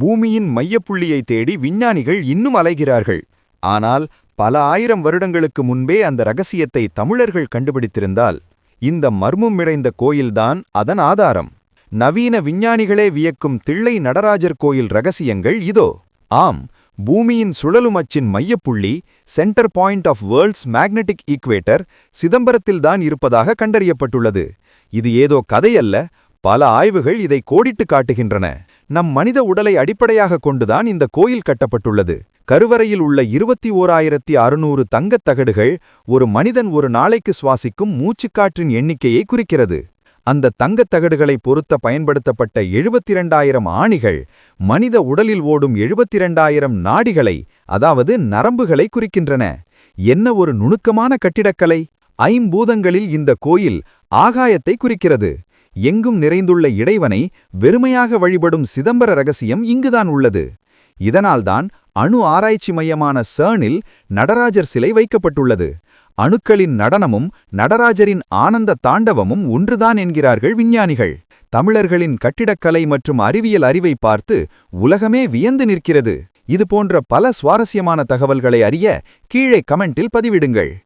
பூமியின் மையப்புள்ளியை தேடி விஞ்ஞானிகள் இன்னும் அலைகிறார்கள். ஆனால் பல ஆயிரம் வருடங்களுக்கு முன்பே அந்த ரகசியத்தை தமிழர்கள் கண்டுபிடித்திருந்தால் இந்த மர்மம் நிறைந்த கோயில்தான் அதன் ஆதாரம். நவீன விஞ்ஞானிகளே வியக்கும் தில்லை நடராஜர் கோயில் ரகசியங்கள் இதோ. ஆம் பூமியின் சுழலும் அச்சின் மையப்புள்ளி centre point of world's magnetic equator சிதம்பரத்தில்தான் இருப்பதாக கண்டறியப்பட்டுள்ளது. இது ஏதோ கதையல்ல பல ஆய்வுகள் இதை கோடிட்டு காட்டுகின்றன. நம் மனித உடலை அடிப்படையாக கொண்டுதான் இந்த கோயில் கட்டப்பட்டுள்ளது. கருவறையில் உள்ள இருபத்தி ஓராயிரத்தி அறுநூறு தங்கத் தகடுகள் ஒரு மனிதன் ஒரு நாளைக்கு சுவாசிக்கும் மூச்சுக்காற்றின் எண்ணிக்கையை குறிக்கிறது. அந்த தங்கத் தகடுகளை பொருத்த பயன்படுத்தப்பட்ட எழுபத்திரண்டாயிரம் ஆணிகள் மனித உடலில் ஓடும் எழுபத்திரண்டாயிரம் நாடிகளை அதாவது நரம்புகளை குறிக்கின்றன. என்ன ஒரு நுணுக்கமான கட்டிடக்கலை? ஐம்பூதங்களில் இந்த கோயில் ஆகாயத்தை குறிக்கிறது. எங்கும் நிறைந்துள்ள இறைவனை வெறுமையாக வழிபடும் சிதம்பர ரகசியம் இங்குதான் உள்ளது. இதனால்தான் அணு ஆராய்ச்சி மையமான சர்னில் நடராஜர் சிலை வைக்கப்பட்டுள்ளது. அணுக்களின் நடனமும் நடராஜரின் ஆனந்த தாண்டவமும் ஒன்றுதான் என்கிறார்கள் விஞ்ஞானிகள். தமிழர்களின் கட்டிடக்கலை மற்றும் அறிவியல் அறிவை பார்த்து உலகமே வியந்து நிற்கிறது. இது போன்ற பல சுவாரஸ்யமான தகவல்களை அறிய கீழே கமெண்டில் பதிவிடுங்கள்.